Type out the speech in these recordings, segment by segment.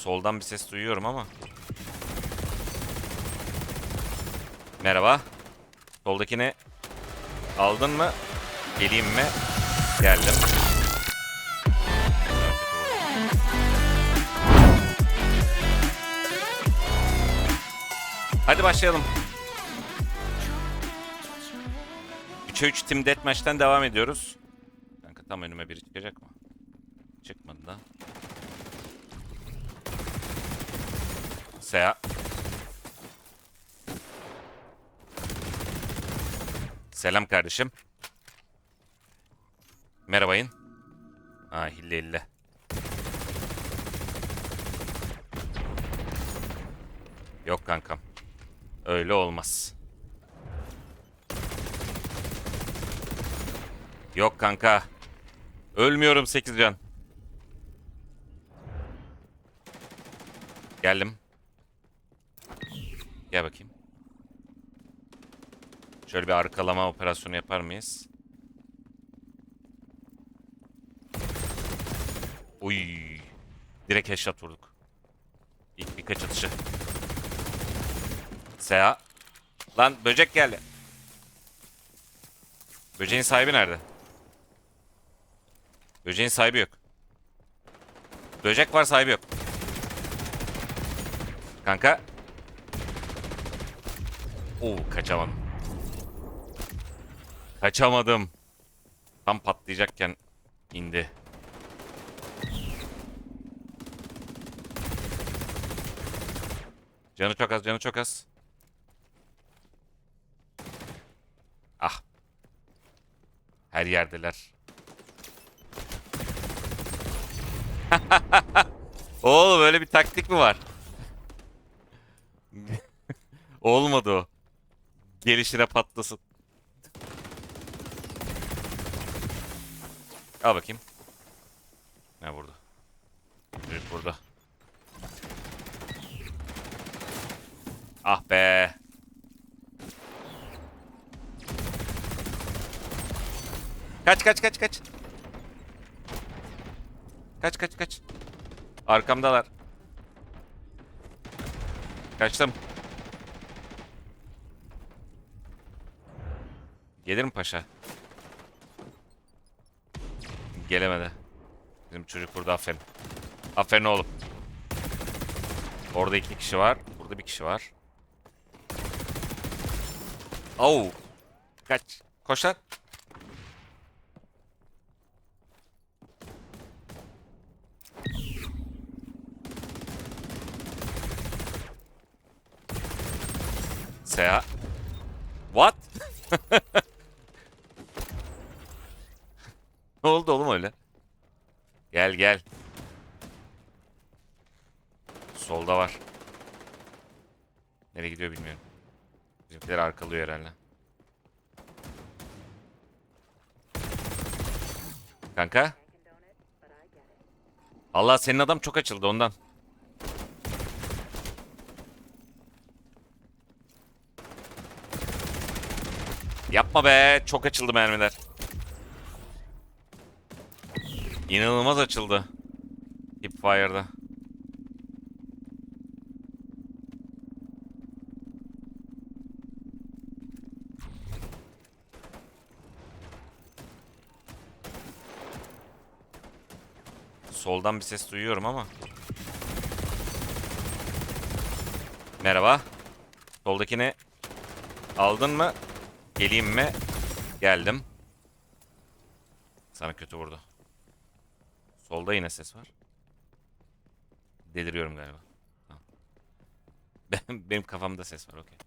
Soldan bir ses duyuyorum ama. Merhaba. Soldakini aldın mı? Geleyim mi? Geldim. Hadi başlayalım. 3'e 3 Team Deathmatch'ten devam ediyoruz. Kanka tam önüme biri çıkacak mı? Çıkmadı da. Sea. Selam kardeşim. Merhabayın. Ha hille hille. Yok kankam. Öyle olmaz. Yok kanka. Ölmüyorum 8 can. Geldim. Gel bakayım. Şöyle bir arkalama operasyonu yapar mıyız? Uy. Direkt headshot vurduk. İlk birkaç atışı. Sea. Lan böcek geldi. Böceğin sahibi nerede? Böceğin sahibi yok. Böcek var sahibi yok. Kanka. Oo kaçamadım. Kaçamadım. Tam patlayacakken indi. Canı çok az, canı çok az. Ah. Her yerdeler. Oğlum öyle bir taktik mi var? Olmadı o. Gelişine patlasın. Al bakayım. Ne burada? Çocuk burada. Ah be. Kaç kaç kaç kaç. Kaç kaç kaç. Arkamdalar. Kaçtım. Gelir mi paşa? Gelemedi. Bizim çocuk burada aferin. Aferin oğlum. Orada iki kişi var. Burada bir kişi var. Oo. Kaç. Koş lan. Sea. What? ne oldu oğlum öyle? Gel gel. Solda var. Nereye gidiyor bilmiyorum. Bizimkiler arkalıyor herhalde. Kanka. Allah senin adam çok açıldı ondan. Yapma be. Çok açıldı mermiler. İnanılmaz açıldı. Hipfire'da. Soldan bir ses duyuyorum ama. Merhaba. Soldakini aldın mı? Geleyim mi? Geldim. Sana kötü vurdu. Solda yine ses var. Deliriyorum galiba. Tamam. Benim, kafamda ses var okey.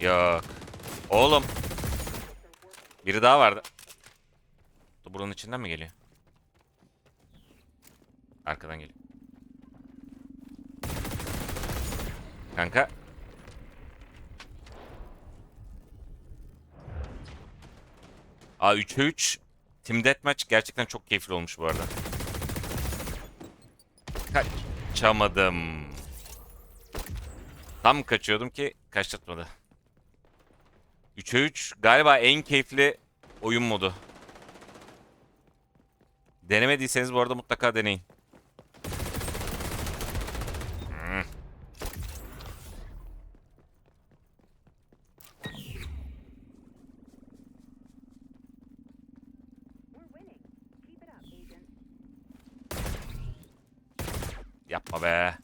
Yok. Oğlum. Biri daha vardı. Bu Buranın içinden mi geliyor? Arkadan geliyor. Kanka. A 3'e 3 Team Deathmatch gerçekten çok keyifli olmuş bu arada. Kaçamadım. Tam kaçıyordum ki kaçırtmadı. 3'e 3 galiba en keyifli oyun modu. Denemediyseniz bu arada mutlaka deneyin. Yapma be.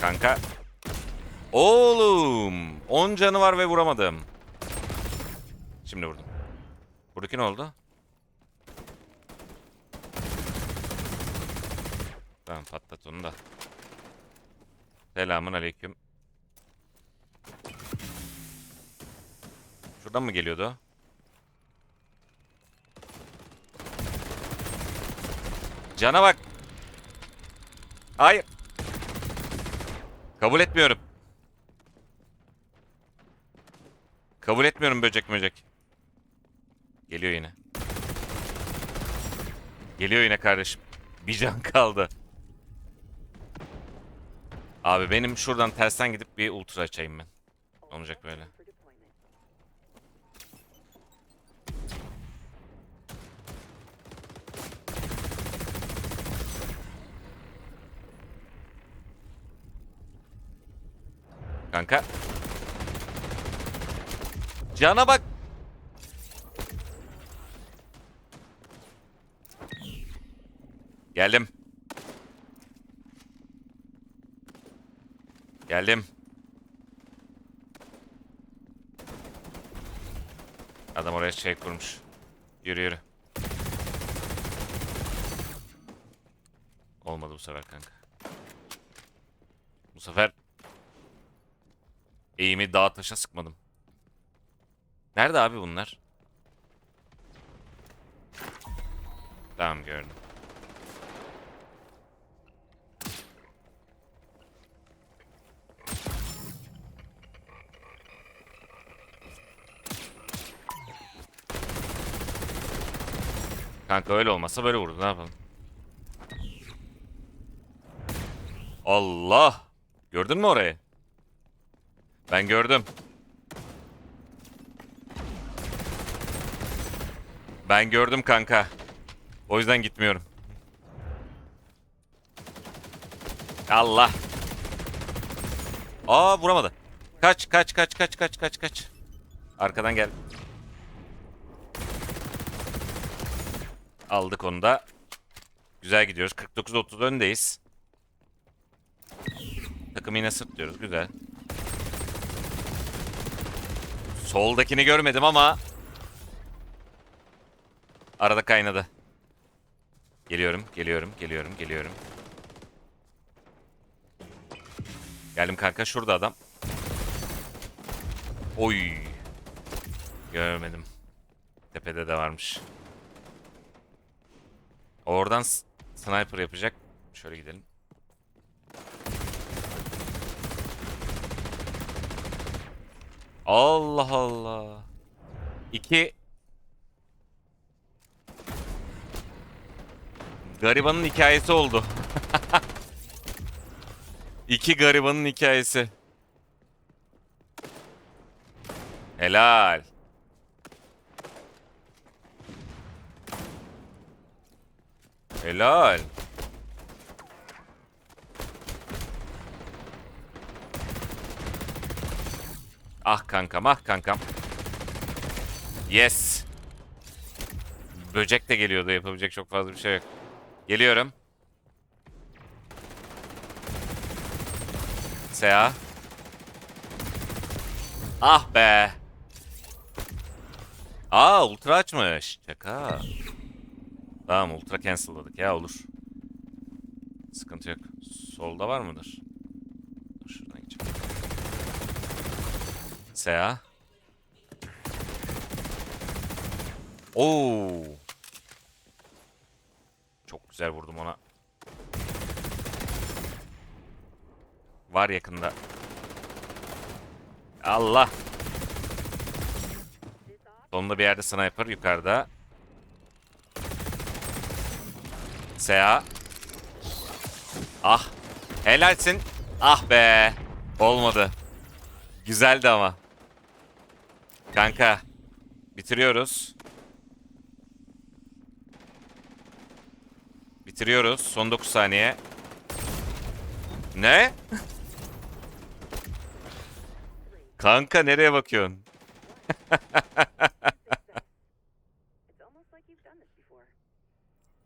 Kanka. Oğlum. 10 canı var ve vuramadım. Şimdi vurdum. Buradaki ne oldu? Tamam patlat onu da. Selamun aleyküm. Şuradan mı geliyordu? Cana bak. Hayır. Kabul etmiyorum. Kabul etmiyorum böcek böcek. Geliyor yine. Geliyor yine kardeşim. Bir can kaldı. Abi benim şuradan tersten gidip bir ultra açayım ben. Olacak böyle. Kanka. Cana bak. Geldim. Geldim. Adam oraya şey kurmuş. Yürü yürü. Olmadı bu sefer kanka. Bu sefer Eğimi dağa taşa sıkmadım. Nerede abi bunlar? Tamam gördüm. Kanka öyle olmasa böyle vurdu ne yapalım? Allah! Gördün mü orayı? Ben gördüm. Ben gördüm kanka. O yüzden gitmiyorum. Allah. Aa vuramadı. Kaç kaç kaç kaç kaç kaç kaç. Arkadan gel. Aldık onu da. Güzel gidiyoruz. 49-30 öndeyiz. Takım yine sırtlıyoruz. Güzel. Soldakini görmedim ama arada kaynadı. Geliyorum, geliyorum, geliyorum, geliyorum. Geldim kanka şurada adam. Oy. Görmedim. Tepede de varmış. Oradan sniper yapacak. Şöyle gidelim. Allah Allah. İki Garibanın hikayesi oldu. İki garibanın hikayesi. Helal. Helal. Ah kankam ah kankam. Yes. Böcek de geliyordu yapabilecek çok fazla bir şey yok. Geliyorum. Sea. Ah be. Aa ultra açmış. Şaka. Tamam ultra cancel'ladık ya olur. Sıkıntı yok. Solda var mıdır? Sea. Oo. Çok güzel vurdum ona. Var yakında. Allah. Sonunda bir yerde sniper yukarıda. Sea. Ah. Helalsin. Ah be. Olmadı. Güzeldi ama. Kanka. Bitiriyoruz. Bitiriyoruz. Son 9 saniye. Ne? Kanka nereye bakıyorsun?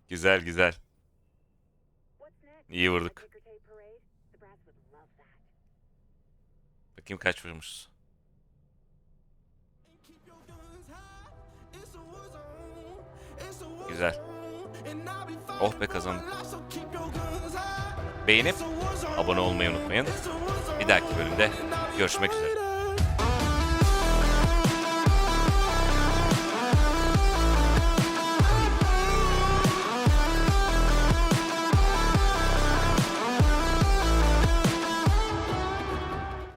Güzel güzel. İyi vurduk. Bakayım kaç vurmuşuz. Güzel. Oh be kazandık. Beğenip abone olmayı unutmayın. Bir dahaki bölümde görüşmek üzere.